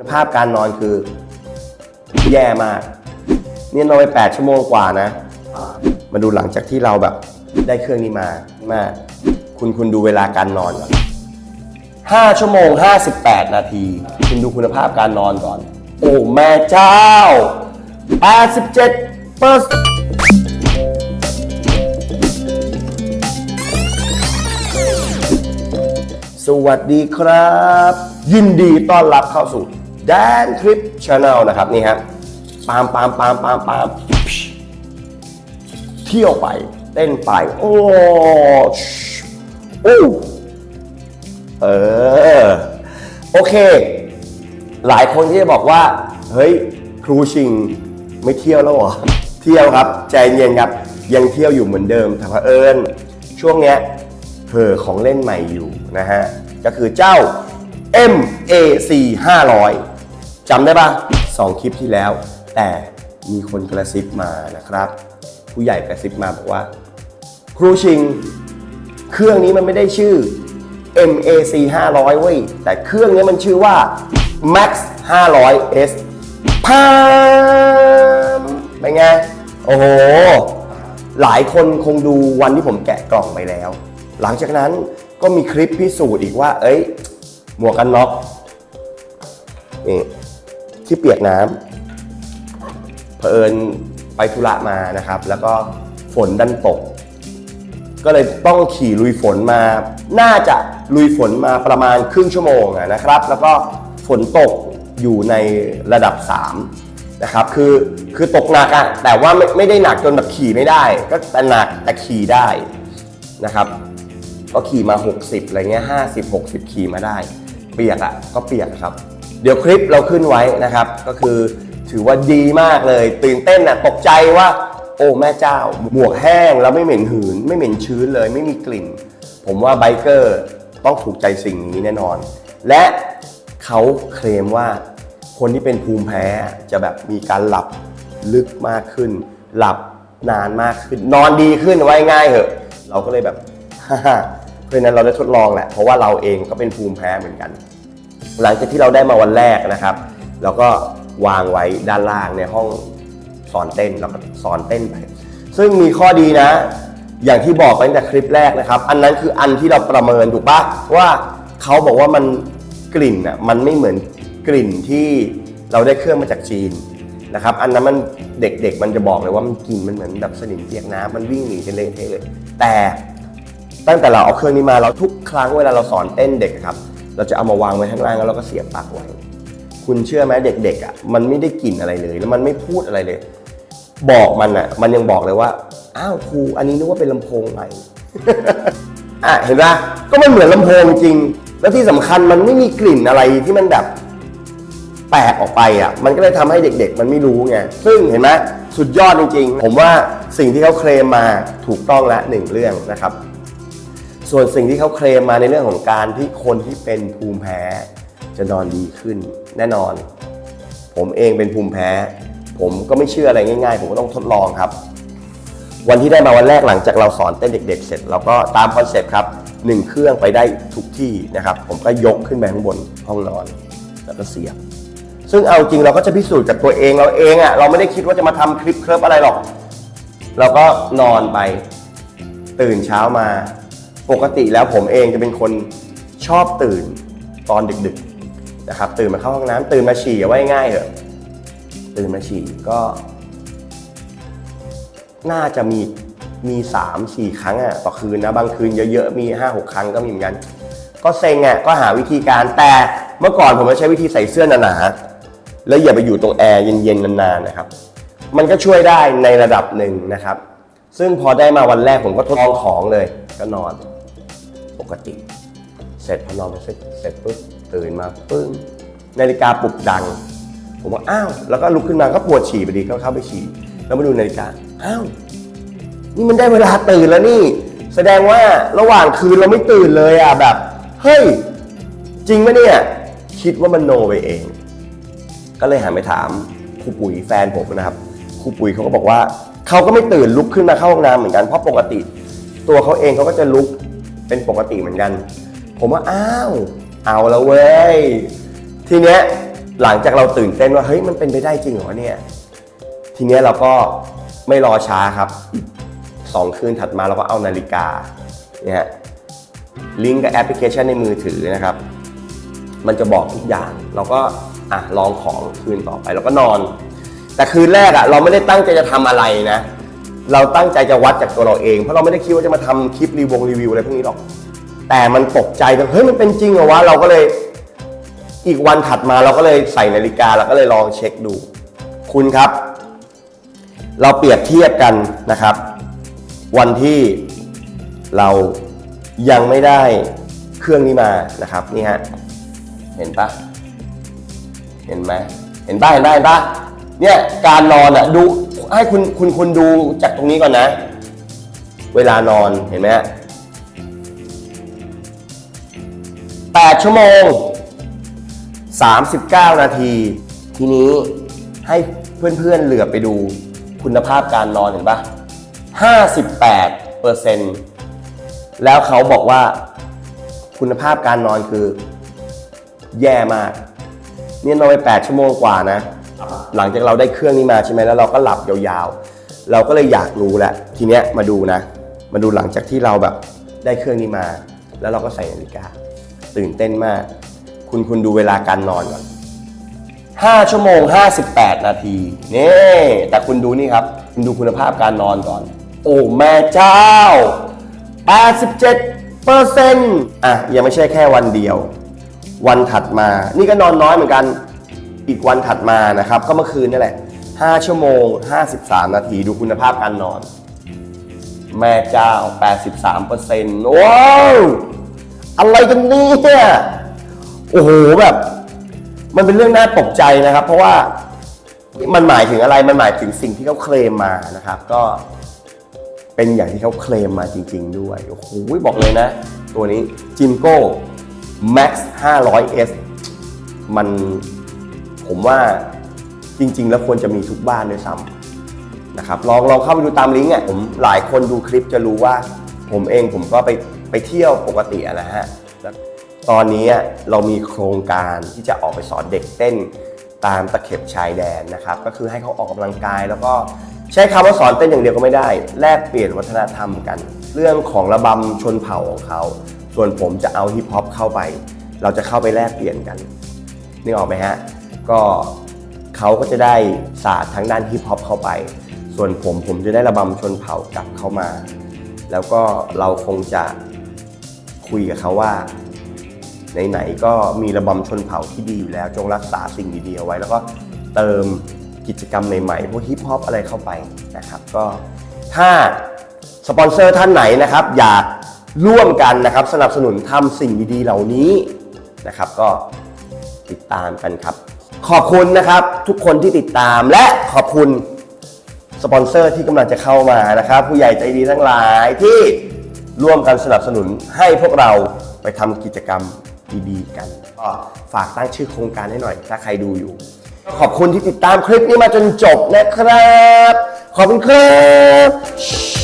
คุณภาพการนอนคือ แย่มาก เนี่ยนอนไป 8 ชั่วโมงกว่านะ มาดูหลังจากที่เราแบบได้เครื่องนี้มามาคุณคุณดูเวลาการนอนก่อน5ชั่วโมง 58 นาที คุณดูคุณภาพการนอนก่อน โอ้แม่เจ้า 87เปอร์เซ็นต์สวัสดีครับ ยินดีต้อนรับเข้าสู่ แดนคลิปช anel นะครับนี่ฮะปามปามปามปามปามเที่ยวไปเต้นไป โอ้โอ้เออ โอเค หลายคนที่จะบอกว่า เฮ้ย ครูชิงไม่เที่ยวแล้วเหรอ เที่ยวครับ ใจเย็นครับ ยังเที่ยวอยู่เหมือนเดิมแต่เผอิญช่วงเนี้ยเผอของเล่นใหม่อยู่นะฮะ ก็คือเจ้า MAC 500 จำได้ปะสองคลิปที่แล้ว แต่มีคนกระซิบมานะครับ ผู้ใหญ่กระซิบมาบอกว่า ครูชิง เครื่องนี้มันไม่ได้ชื่อ MAC 500 เว้ย แต่เครื่องนี้มันชื่อว่า Max 500S พามเป็นไง โอ้โห หลายคนคงดูวันที่ผมแกะกล่องไปแล้ว หลังจากนั้นก็มีคลิปพิสูจน์อีกว่า เอ้ย หมวกกันน็อกนี่ ที่เปียกน้ำเผอิญไปธุระมานะครับ แล้วก็ฝนดันตก ก็เลยต้องขี่ลุยฝนมา น่าจะลุยฝนมาประมาณครึ่งชั่วโมงนะครับ แล้วก็ฝนตกอยู่ในระดับ 3 นะครับ คือคือตกหนักอะแต่ว่าไม่ไม่ได้หนักจนแบบขี่ไม่ได้ ก็แต่หนักแต่ขี่ได้นะครับ ก็ขี่มา 60อะไรเงี้ย50 60ขี่มาได้ เปียกอะก็เปียกครับ เดี๋ยวคลิปเราขึ้นไว้นะครับ ก็คือถือว่าดีมากเลย ตื่นเต้นอะตกใจว่า โอ้แม่เจ้า หมวกแห้งแล้วไม่เหม็นหืน ไม่เหม็นชื้นเลย ไม่มีกลิ่น ผมว่าไบเกอร์ต้องถูกใจสิ่งนี้แน่นอน และเขาเคลมว่าคนที่เป็นภูมิแพ้จะแบบมีการหลับลึกมากขึ้น หลับนานมากขึ้น นอนดีขึ้นไว้ง่ายเหอะ เราก็เลยแบบเพราะนั้นเราได้ทดลองแหละ เพราะว่าเราเองก็เป็นภูมิแพ้เหมือนกัน หลังจากที่เราได้มาวันแรกนะครับ เราก็วางไว้ด้านล่างในห้องสอนเต้นเราก็สอนเต้นไป ซึ่งมีข้อดีนะ อย่างที่บอกไปตั้งแต่คลิปแรกนะครับ อันนั้นคืออันที่เราประเมินถูกปะว่าเขาบอกว่ามันกลิ่นอะมันไม่เหมือนกลิ่นที่เราได้เครื่องมาจากจีนนะครับ อันนั้นมันเด็กๆ มันจะบอกเลยว่ามันกลิ่นมันเหมือนแบบสนิมเปียกน้ำมันวิ่งหนีกันเละเทะเลย แต่ตั้งแต่เราเอาเครื่องนี้มาเราทุกครั้งเวลาเราสอนเต้นเด็กครับ เราจะเอามาวางไว้ข้างล่างแล้วเราก็เสียบปลั๊กไว้ คุณเชื่อไหมเด็กๆอะมันไม่ได้กลิ่นอะไรเลย แล้วมันไม่พูดอะไรเลย บอกมันอะ มันยังบอกเลยว่าอ้าวครูอันนี้นึกว่าเป็นลำโพงใหมอะเห็นไหมก็มันเหมือนลำโพงจริง แล้วที่สำคัญมันไม่มีกลิ่นอะไรที่มันแบบแปลกออกไปอะ มันก็เลยทำให้เด็กๆ มันไม่รู้ไง ซึ่งเห็นไหมสุดยอดจริงๆ ผมว่าสิ่งที่เขาเคลมมาถูกต้องละหนึ่งเรื่องนะครับ ส่วนสิ่งที่เขาเคลมมาในเรื่องของการที่คนที่เป็นภูมิแพ้จะนอนดีขึ้น แน่นอน ผมเองเป็นภูมิแพ้ ผมก็ไม่เชื่ออะไรง่าย ๆ ผมก็ต้องทดลองครับ วันที่ได้มาวันแรกหลังจากเราสอนเต้นเด็ก ๆ เสร็จเราก็ตามคอนเซ็ปต์ครับหนึ่งเครื่องไปได้ทุกที่นะครับ ผมก็ยกขึ้นไปข้างบนห้องนอน แล้วก็เสียบซึ่งเอาจริงเราก็จะพิสูจน์จากตัวเองเราเองอะ่ะเราไม่ได้คิดว่าจะมาทำคลิปเคลิปอะไรหรอก เราก็นอนไปตื่นเช้ามา ปกติแล้วผมเองจะเป็นคนชอบตื่นตอนดึกๆนะครับ ตื่นมาเข้าห้องน้ำตื่นมาฉี่เอาไว้ง่ายเถอะตื่นมาฉี่ก็ น่าจะมีมีสามสี่ครั้งอะต่อคืนนะบางคืนเยอะๆมีห้าหกครั้งก็มีเหมือนกัน ก็เซ็งอะก็หาวิธีการแต่เมื่อก่อนผมจะใช้วิธีใส่เสื้อหนาๆแล้วอย่าไปอยู่ตรงแอร์เย็นๆนานๆนะครับ มันก็ช่วยได้ในระดับหนึ่งนะครับ ซึ่งพอได้มาวันแรกผมก็ทดลองของเลยก็นอน ปกติ เสร็จพอนอนไปเสร็จเสร็จปุ๊บตื่นมาปึ้งนาฬิกาปลุกดัง ผมว่าอ้าวแล้วก็ลุกขึ้นมาก็ปวดฉี่พอดีก็เข้าไปฉี่แล้วมาดูนาฬิกาอ้าวนี่มันได้เวลาตื่นแล้วนี่ แสดงว่าระหว่างคืนเราไม่ตื่นเลยอะแบบ เฮ้ย จริงไหมเนี่ย คิดว่ามันโนไปเอง ก็เลยหันไปถามครูปุ๋ยแฟนผมนะครับครูปุ๋ยเขาก็บอกว่าเขาก็ไม่ตื่นลุกขึ้นมาเข้าห้องน้ำเหมือนกันเพราะปกติ ตัวเขาเองเขาก็จะลุก เป็นปกติเหมือนกัน ผมว่าอ้าวเอาแล้วเว้ยทีเนี้ยหลังจากเราตื่นเต้นว่าเฮ้ยมันเป็นไปได้จริงเหรอเนี่ยทีเนี้ยเราก็ไม่รอช้าครับสองคืนถัดมาเราก็เอานาฬิกาเนี่ยลิงก์กับแอปพลิเคชันในมือถือนะครับ มันจะบอกทุกอย่าง เราก็อะลองของคืนต่อไปเราก็นอน แต่คืนแรกอะเราไม่ได้ตั้งใจจะทำอะไรนะ เราตั้งใจจะวัดจากตัวเราเอง เพราะเราไม่ได้คิดว่าจะมาทำคลิปรีวงรีวิวอะไรพวกนี้หรอก แต่มันตกใจกันเฮ้ยมันเป็นจริงเหรอวะเราก็เลยอีกวันถัดมาเราก็เลยใส่นาฬิกาเราก็เลยลองเช็คดู คุณครับ เราเปรียบเทียบกันนะครับ วันที่เรายังไม่ได้เครื่องนี้มานะครับนี่ฮะเห็นปะเห็นไหมเห็นปะเห็นปะเห็นปะ เนี่ยการนอนอะดูให้คุณคุณคุณดูจากตรงนี้ก่อนนะ เวลานอนเห็นไหมฮะ8ชั่วโมง39นาที ทีนี้ให้เพื่อนๆเหลือไปดูคุณภาพการนอนเห็นปะ58เปอร์เซ็นต์แล้วเขาบอกว่าคุณภาพการนอนคือแย่มาก เนี่ยนอนไป 8 ชั่วโมงกว่านะ หลังจากเราได้เครื่องนี้มาใช่ไหมแล้วเราก็หลับยาวๆ เราก็เลยอยากรู้แหละทีเนี้ยมาดูนะ มาดูหลังจากที่เราแบบได้เครื่องนี้มา แล้วเราก็ใส่นาฬิกา ตื่นเต้นมาก คุณคุณดูเวลาการนอนก่อน5ชั่วโมง58นาทีนี่แต่คุณดูนี่ครับ คุณดูคุณภาพการนอนก่อน โอ้แม่เจ้า87เปอร์เซ็นต์อะยังไม่ใช่แค่วันเดียว วันถัดมา นี่ก็นอนน้อยเหมือนกัน อีกวันถัดมานะครับ ก็เมื่อคืนนี่แหละ 5 ชั่วโมง 53 นาทีดูคุณภาพการนอน แม่เจ้า 83เปอร์เซ็นต์ว้าวอะไรกันเนี่ยโอ้โหแบบ มันเป็นเรื่องน่าตกใจนะครับ เพราะว่ามันหมายถึงอะไรมันหมายถึงสิ่งที่เขาเคลมมานะครับ ก็เป็นอย่างที่เขาเคลมมาจริง ๆ ด้วยโอ้โหบอกเลยนะ ตัวนี้จิมโก้ Max 500S มัน ผมว่าจริง ๆ แล้วควรจะมีทุกบ้านด้วยซ้ำนะครับลองลองเข้าไปดูตามลิงก์อะผมหลายคนดูคลิปจะรู้ว่า ผมเองผมก็ไปไปเที่ยวปกตินะฮะตอนนี้เรามีโครงการที่จะออกไปสอนเด็กเต้นตามตะเข็บชายแดนนะครับ ก็คือให้เขาออกกำลังกายแล้วก็ใช้คำว่าสอนเต้นอย่างเดียวก็ไม่ได้ แลกเปลี่ยนวัฒนธรรมกัน เรื่องของระบำชนเผ่าของเขา ส่วนผมจะเอาฮิปฮอปเข้าไป เราจะเข้าไปแลกเปลี่ยนกันนึกออกไหมฮะ ก็เขาก็จะได้ศาสตร์ทางด้านฮิปฮอปเข้าไป ส่วนผมผมจะได้ระบำชนเผ่ากลับเข้ามา แล้วก็เราคงจะคุยกับเขาว่าไหนๆก็มีระบำชนเผ่าที่ดีอยู่แล้วจงรักษาสิ่งดีๆเอาไว้ แล้วก็เติมกิจกรรมใหม่ๆพวกฮิปฮอปอะไรเข้าไปนะครับก็ถ้าสปอนเซอร์ท่านไหนนะครับ อยากร่วมกันนะครับ สนับสนุนทำสิ่งดีๆเหล่านี้นะครับ ก็ติดตามกันครับ ขอบคุณนะครับทุกคนที่ติดตามและขอบคุณสปอนเซอร์ที่กำลังจะเข้ามานะครับ ผู้ใหญ่ใจดีทั้งหลายที่ร่วมกันสนับสนุนให้พวกเราไปทำกิจกรรมดีๆกันก็ฝากตั้งชื่อโครงการให้หน่อย ถ้าใครดูอยู่ ขอบคุณที่ติดตามคลิปนี้มาจนจบนะครับ ขอบคุณครับ